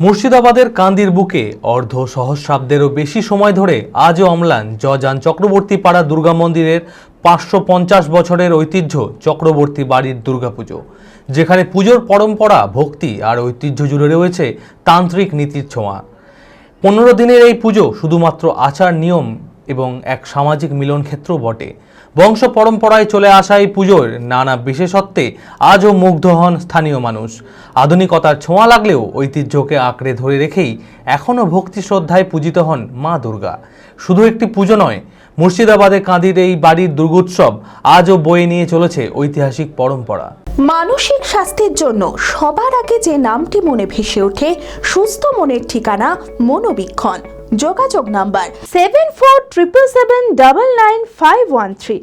মুর্শিদাবাদের কান্দির বুকে অর্ধ সহস্রাব্দেরও বেশি সময় ধরে আজও অম্লান জজান চক্রবর্তী পাড়া দুর্গা মন্দিরের পাঁচশো পঞ্চাশ বছরের ঐতিহ্য চক্রবর্তী বাড়ির দুর্গাপুজো, যেখানে পুজোর পরম্পরা, ভক্তি আর ঐতিহ্য জুড়ে রয়েছে তান্ত্রিক নীতির ছোঁয়া। পনেরো দিনের এই পুজো শুধুমাত্র আচার নিয়ম এবং এক সামাজিক মিলন ক্ষেত্র বটে। বংশ পরম্পরায় চলে আসা এই পুজোর নানা বিশেষত্বে আজও মুগ্ধ হন স্থানীয় মানুষ। আধুনিকতার ছোঁয়া লাগলেও ঐতিহ্যকে আঁকড়ে ধরে রেখেই এখনও ভক্তি শ্রদ্ধায় পূজিত হন মা দুর্গা। শুধু একটি পুজো নয়, মুর্শিদাবাদে কাঁদির এই বাড়ির দুর্গোৎসব আজও বয়ে নিয়ে চলেছে ঐতিহাসিক পরম্পরা। মানসিক স্বাস্থ্যের জন্য সবার আগে যে নামটি মনে ভেসে ওঠে, সুস্থ মনের ঠিকানা মনোবীক্ষণ। যোগাযোগ number seven four triple seven double nine five one three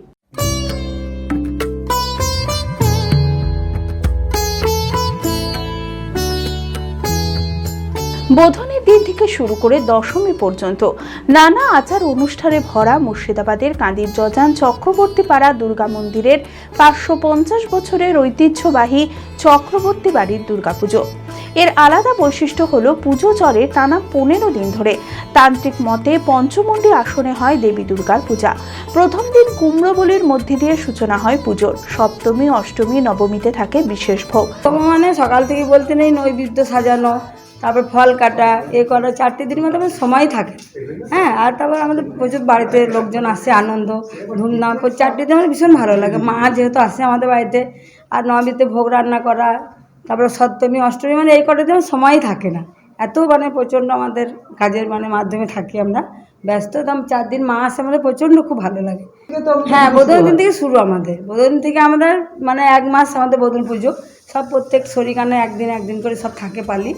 বোধনের দিন থেকে শুরু করে দশমী পর্যন্ত নানা আচার অনুষ্ঠানে ভরা মুর্শিদাবাদের কাঁদির জজান চক্রবর্তী পাড়া দুর্গা মন্দিরের পাঁচশো পঞ্চাশ বছরের ঐতিহ্যবাহী চক্রবর্তী বাড়ির দুর্গাপুজো। এর আলাদা বৈশিষ্ট্য হলো পুজো চলে টানা পনেরো দিন ধরে। তান্ত্রিক মতে পঞ্চমন্ডি আসনে হয় দেবী দুর্গার পূজা। প্রথম দিন কুমড়ো বলির মধ্যে দিয়ে সূচনা হয় পুজোর। সপ্তমী, অষ্টমী, নবমীতে থাকে বিশেষ ভোগ। মানে সকাল থেকে বলতে নেই নৈবেদ্য সাজানো, তারপর ফল কাটা, এ করা, চারটে দিনের মধ্যে আমাদের সময় থাকে। হ্যাঁ আর তারপর আমাদের প্রচুর বাড়িতে লোকজন আসে আনন্দ, ধুমধাম চারটে দিন আমার ভীষণ ভালো লাগে। মা যেহেতু আসে আমাদের বাড়িতে, আর নবমীতে ভোগ রান্না করা তারপরে সপ্তমী, অষ্টমী মানে এই কটা দিন সময় থাকে না। এত মানে প্রচণ্ড আমাদের কাজের মানে মাধ্যমে থাকি আমরা। ব্যস্ত একদম চার দিন মা আসে আমাদের প্রচণ্ড খুব ভালো লাগে। হ্যাঁ বোধন দিন থেকে শুরু আমাদের। বোধন থেকে আমাদের মানে এক মাস আমাদের বোধন পুজো। সব প্রত্যেক শরিকানে একদিন একদিন করে সব থাকে পালি।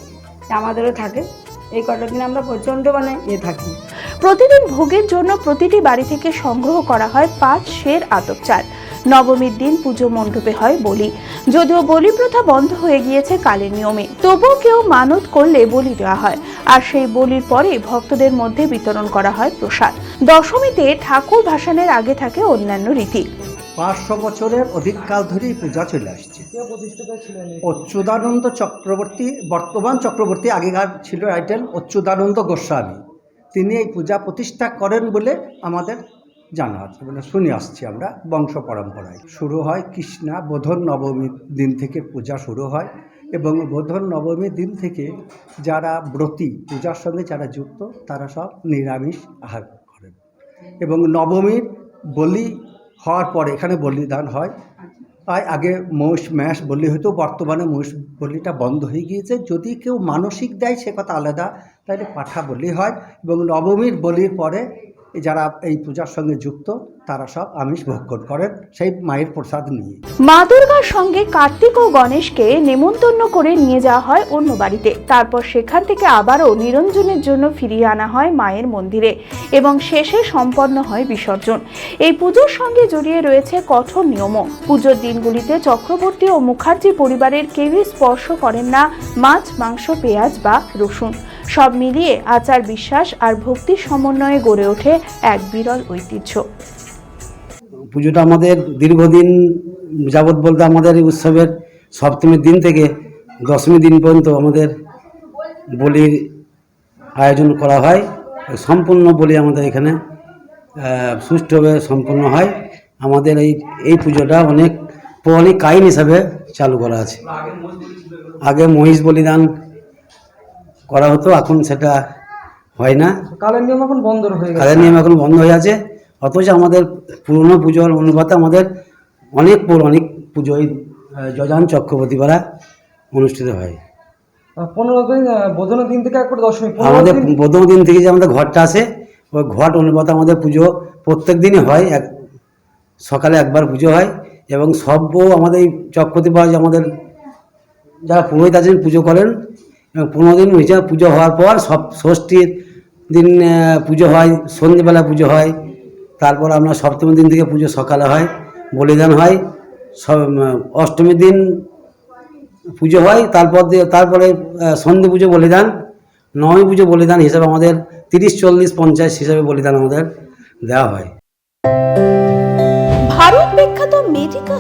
আমাদেরও থাকে। এই কটা দিন আমরা প্রচণ্ড মানে ইয়ে থাকি। প্রতিদিন ভোগের জন্য প্রতিটি বাড়ি থেকে সংগ্রহ করা হয় পাঁচ সের আতপ চাল। নবমীর দিন পুজো মণ্ডপে হয় বলি। যদিও বলি প্রথা বন্ধ হয়ে গিয়েছে কালের নিয়মে তবুও কেউ মানত করলে বলি দেওয়া হয়। আর সেই বলির পরে ভক্তদের মধ্যে বিতরণ করা হয় প্রসাদ। দশমীতে ঠাকুর ভাসানের আগে থাকে অন্যান্য রীতি। পাঁচশো বছরের অধিককাল ধরেই পূজা চলে আসছে। অচ্যুতানন্দ চক্রবর্তী বর্তমান চক্রবর্তী আগেকার ছিল টাইটেল অচ্যুতানন্দ গোস্বামী। তিনি এই পূজা প্রতিষ্ঠা করেন বলে আমাদের জানা আছে মানে শুনে আসছি আমরা, বংশ পরম্পরায়। শুরু হয় কৃষ্ণা বোধন নবমীর দিন থেকে পূজা শুরু হয় এবং বোধন নবমীর দিন থেকে যারা ব্রতী, পূজার সঙ্গে যারা যুক্ত, তারা সব নিরামিষ আহার করেন। এবং নবমীর বলি হওয়ার পরে, এখানে বলিদান হয়। তাই আগে মৌস ম্যাশ বলি হতো বর্তমানে মৌস বলিটা বন্ধ হয়ে গিয়েছে। যদি কেউ মানসিক দেয়, সে কথা আলাদা। তাহলে পাঠা বলি হয়। এবং নবমীর বলির পরে যারা এই পূজার সঙ্গে যুক্ত, তারা সব আমিষ ভক্ষণ করেন, সেই মায়ের প্রসাদ নিয়ে। মা দুর্গার সঙ্গে কার্তিক ও গণেশকে নেমন্তন্ন করে নিয়ে যাওয়া হয় অন্য বাড়িতে। তারপর সেখান থেকে আবারও নিরঞ্জনের জন্য ফিরিয়ে আনা হয় মায়ের মন্দিরে এবং শেষে সম্পন্ন হয় বিসর্জন। এই পুজোর সঙ্গে জড়িয়ে রয়েছে কঠোর নিয়মও। পুজোর দিনগুলিতে চক্রবর্তী ও মুখার্জি পরিবারের কেউই স্পর্শ করেন না মাছ, মাংস, পেঁয়াজ বা রসুন। সব মিলিয়ে আচার বিশ্বাস আর ভক্তির সমন্বয়ে গড়ে ওঠে এক বিরল ঐতিহ্য। পুজোটা আমাদের দীর্ঘদিন যাবৎ বলতে আমাদের এই উৎসবের সপ্তমীর দিন থেকে দশমী দিন পর্যন্ত আমাদের বলির আয়োজন করা হয়। সম্পূর্ণ বলি আমাদের এখানে সুষ্ঠুভাবে সম্পন্ন হয়। আমাদের এই এই পুজোটা অনেক পৌরাণিক কাহিন হিসাবে চালু করা আছে। আগে মহিষ বলিদান করা হতো এখন সেটা হয় না। কালের নিয়ম এখন বন্ধ হয়ে গেছে। কাজের নিয়ম এখন বন্ধ হয়ে আছে। অথচ আমাদের পুরনো পুজোর অনুপাতে আমাদের অনেক পৌরাণিক পুজো এই যজান চক্রবর্তী পাড়া অনুষ্ঠিত হয়। পনেরো দিন বোধনের দিন থেকে একবার দশমী আমাদের প্রথম দিন থেকে যে আমাদের ঘরটা আসে ওই ঘট অনুপাতে আমাদের পুজো প্রত্যেক দিনই হয় এক সকালে একবার পুজো হয় এবং সব আমাদের এই চক্রবর্তী পাড়া যে আমাদের যারা পুরোহিত আছেন পুজো করেন পনেরো দিন হয়েছে, পুজো হওয়ার পর সব ষষ্ঠীর দিন পুজো হয়, সন্ধ্যেবেলা পুজো হয়। তারপর আমরা সপ্তমী দিন থেকে পুজো সকালে হয়, বলিদান হয়। সব অষ্টমীর দিন পুজো হয়, তারপর দিয়ে, তারপরে সন্ধে পুজো বলিদান। নবমী পুজো বলিদান হিসাবে আমাদের তিরিশ, চল্লিশ, পঞ্চাশ হিসাবে বলিদান আমাদের দেওয়া হয়। ভারত বিখ্যাত মেডিকা